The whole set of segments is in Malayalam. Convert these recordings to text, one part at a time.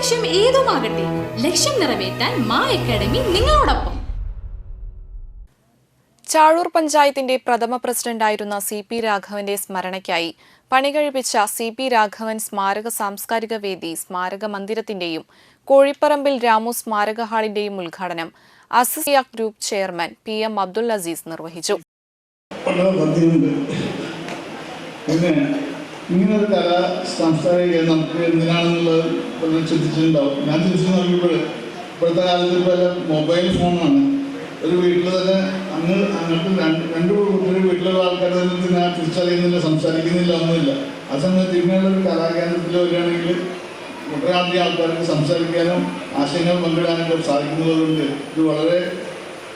ലക്ഷ്യം ഏതുമാകട്ടെ ലക്ഷ്യം നിറവേറ്റാൻ മാ അക്കാഡമി നിങ്ങളോടൊപ്പം. ചാഴൂർ പഞ്ചായത്തിന്റെ പ്രഥമ പ്രസിഡന്റായിരുന്ന സി പി രാഘവന്റെ സ്മരണയ്ക്കായി പണികഴിപ്പിച്ച സി പി രാഘവൻ സ്മാരക സാംസ്കാരിക വേദി സ്മാരക മന്ദിരത്തിന്റെയും കോഴിപ്പറമ്പിൽ രാമു സ്മാരക ഹാളിന്റെയും ഉദ്ഘാടനം Azeezia group chairman P M Abdul Azeez നിർവഹിച്ചു. വളരെ പദ്ധതിയുണ്ട് പിന്നെ ഇങ്ങനെ ഒരു കല സംസ്കാരിക നമുക്ക് എന്തിനാണെന്നുള്ളത് പലരും ചിന്തിച്ചിട്ടുണ്ടാവും. ഞാൻ ചിന്തിച്ചു നോക്കിയപ്പോൾ ഇപ്പോഴത്തെ കാലത്ത് പല മൊബൈൽ ഫോണാണ് ഒരു വീട്ടിൽ തന്നെ അങ്ങ് അങ്ങോട്ട് രണ്ട് രണ്ട് കുട്ടികൾ വീട്ടിലുള്ള ആൾക്കാർ തന്നെ ഇതിനെ തിരിച്ചറിയുന്നില്ല സംസാരിക്കുന്നില്ല ഒന്നുമില്ല. ആ സമയത്ത് ഇങ്ങനെയുള്ള ഒരു കലാകേന്ദ്രത്തിൽ വരികയാണെങ്കിൽ ഒട്ടനവധി ആൾക്കാർക്ക് സംസാരിക്കാനും ആശയങ്ങൾ പങ്കിടാനൊക്കെ സാധിക്കുന്നതുകൊണ്ട് ഇത് വളരെ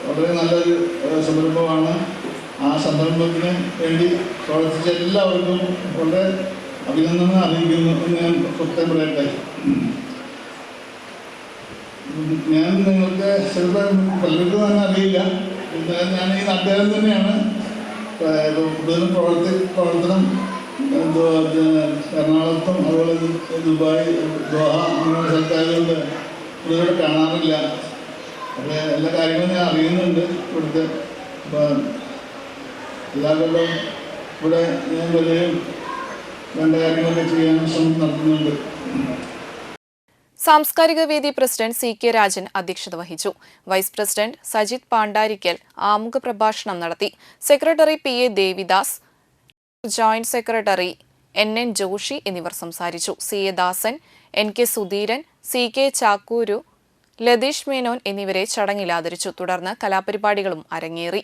വളരെ നല്ലൊരു സന്ദർഭമാണ്. ആ സംരംഭത്തിന് വേണ്ടി പ്രവർത്തിച്ച എല്ലാവർക്കും വളരെ അഭിനന്ദനം അറിയിക്കുന്നു എന്ന് ഞാൻ പ്രത്യേകം പറയട്ടെ. ഞാൻ നിങ്ങൾക്ക് ചിലപ്പോൾ പലർക്കും തന്നെ അറിയില്ല. എന്നാലും ഞാൻ ഈ നാട്ടുകാരൻ തന്നെയാണ്. കൂടുതലും പ്രവർത്തി പ്രവർത്തനം എറണാകുളത്തും അതുപോലെ ദുബായ് ദോഹ അങ്ങനെയുള്ള സ്ഥലത്തായതുകൊണ്ട് കൂടുതൽ കാണാറില്ല. അപ്പോൾ എല്ലാ കാര്യങ്ങളും ഞാൻ അറിയുന്നുണ്ട് ഇവിടുത്തെ അപ്പം എല്ലാ കൊല്ലവും ഇവിടെ ഞാൻ വരികയും വേണ്ട കാര്യങ്ങളൊക്കെ ചെയ്യാൻ ശ്രമം നടത്തുന്നുണ്ട്. സാംസ്കാരിക വേദി പ്രസിഡന്റ് സി കെ രാജൻ അധ്യക്ഷത വഹിച്ചു. വൈസ് പ്രസിഡന്റ് സജിത് പാണ്ഡാരിക്കൽ ആമുഖ പ്രഭാഷണം നടത്തി. Secretary P A Devidas joint secretary N N Joshi എന്നിവർ സംസാരിച്ചു. C A Dasan N K Sudheeran C K Chakkooru Latheesh Menon എന്നിവരെ ചടങ്ങിൽ ആദരിച്ചു. തുടർന്ന് കലാപരിപാടികളും അരങ്ങേറി.